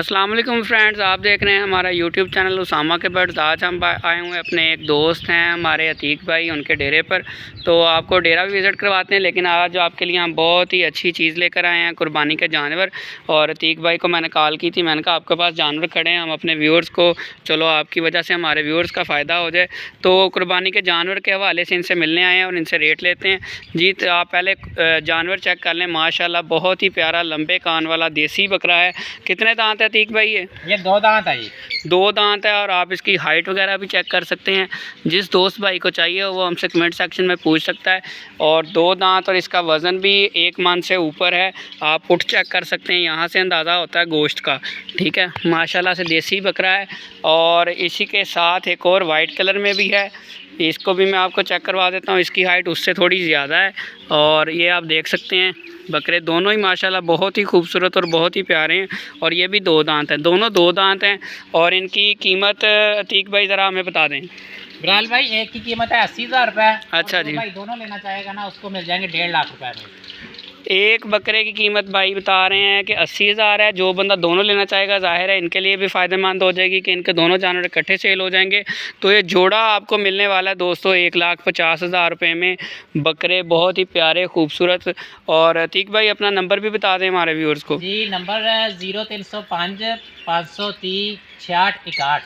अस्सलाम वालेकुम फ्रेंड्स, आप देख रहे हैं हमारा यूट्यूब चैनल उसामा के बर्ड्स आज हम आए हुए अपने एक दोस्त हैं, हमारे अतीक भाई, उनके डेरे पर। तो आपको डेरा भी विज़िट करवाते हैं, लेकिन आज आपके लिए हम बहुत ही अच्छी चीज़ लेकर आए हैं, कुर्बानी के जानवर। और अतीक भाई को मैंने कॉल की थी, मैंने कहा, आपके पास जानवर खड़े हैं, हम अपने व्यूअर्स को, चलो आपकी वजह से हमारे व्यूअर्स का फ़ायदा हो जाए। तो कुर्बानी के जानवर के हवाले से इनसे मिलने आए हैं और इनसे रेट लेते हैं। जी तो आप पहले जानवर चेक कर लें, माशाल्लाह, बहुत ही प्यारा, लंबे कान वाला देसी बकरा है। कितने दांत है अतीक भाई ये। ये दो दांत है दो दांत है और आप इसकी हाइट वगैरह भी चेक कर सकते हैं। जिस दोस्त भाई को चाहिए वो हमसे कमेंट सेक्शन में पूछ सकता है। और दो दांत और इसका वज़न भी एक मन से ऊपर है। आप पुट चेक कर सकते हैं। यहाँ से अंदाज़ा होता है गोश्त का। ठीक है? माशाल्लाह से देसी बकरा है। और इसी के साथ एक और वाइट कलर में भी है। इसको भी मैं आपको चेक करवा देता हूँ इसकी हाइट उससे थोड़ी ज़्यादा है और ये आप देख सकते हैं बकरे दोनों ही माशाल्लाह बहुत ही खूबसूरत और बहुत ही प्यारे हैं और ये भी दो दांत हैं दोनों दो दांत हैं और इनकी कीमत अतीक भाई ज़रा हमें बता दें। बिलाल भाई एक की कीमत है अस्सी हज़ार रुपये अच्छा जी। भाई दोनों लेना चाहेगा ना उसको मिल जाएँगे डेढ़ लाख रुपये में। एक बकरे की कीमत भाई बता रहे हैं कि अस्सी हज़ार है, जो बंदा दोनों लेना चाहेगा, ज़ाहिर है इनके लिए भी फ़ायदेमंद हो जाएगी कि इनके दोनों जानवर इकट्ठे सेल हो जाएँगे। तो ये जोड़ा आपको मिलने वाला है दोस्तों, एक लाख पचास हज़ार रुपये में। बकरे बहुत ही प्यारे, खूबसूरत और अतीक भाई, अपना नंबर भी बता दें हमारे व्यूअर्स को। जी, नंबर है ज़ीरो तीन सौ पाँच पाँच सौ तीस छियाठ इकाठ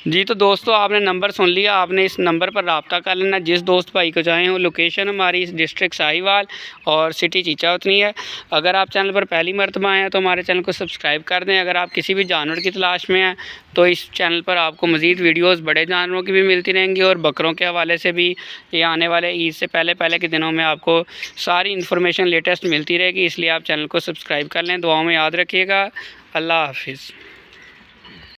जी तो दोस्तों, आपने नंबर सुन लिया, आपने इस नंबर पर रबता कर लेना। जिस दोस्त भाई को चाहें वो लोकेशन हमारी इस डिस्ट्रिक्ट साहिवाल और सिटी चीचा उतनी है। अगर आप चैनल पर पहली मरतबा आए हैं तो हमारे चैनल को सब्सक्राइब कर दें। अगर आप किसी भी जानवर की तलाश में हैं तो इस चैनल पर आपको मज़ीद वीडियोज़ बड़े जानवरों की भी मिलती रहेंगी और बकरों के हवाले से भी ये आने वाले ईद से पहले पहले के दिनों में आपको सारी इन्फॉर्मेशन लेटेस्ट मिलती रहेगी, इसलिए आप चैनल को सब्सक्राइब कर लें। दुआओं में याद रखिएगा। अल्लाह हाफिज़।